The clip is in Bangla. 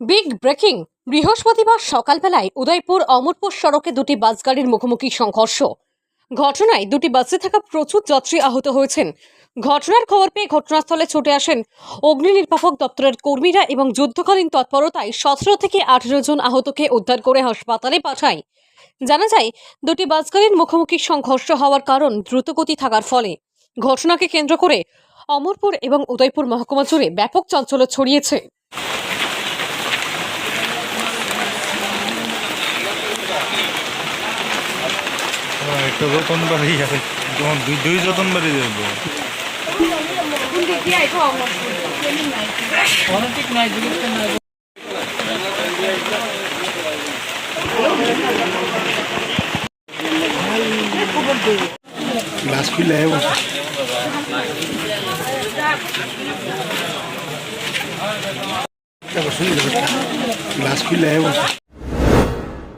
বিগ ব্রেকিং বৃহস্পতিবার সকালবেলায় উদয়পুর অমরপুর সড়কে দুটি বাস গাড়ির মুখোমুখি সংঘর্ষ। ঘটনায় দুটি বাসে থাকা প্রচুর যাত্রী আহত হয়েছেন। ঘটনার খবর পেয়ে ঘটনাস্থলে ছুটে আসেন অগ্নি নির্বাপক দপ্তরের কর্মীরা এবং যুদ্ধকালীন তৎপরতায় সতেরো থেকে আঠেরো জন আহতকে উদ্ধার করে হাসপাতালে পাঠায়। জানা যায়, দুটি বাস গাড়ির মুখোমুখি সংঘর্ষ হওয়ার কারণ দ্রুতগতি থাকার ফলে। ঘটনাকে কেন্দ্র করে অমরপুর এবং উদয়পুর মহকুমা জুড়ে ব্যাপক চাঞ্চল্য ছড়িয়েছে। একটা যতন বাড়ি যাবে তোমার দুই দুই যতন বাড়ি যাবে গ্লাস খুলে গ্লাস খুলে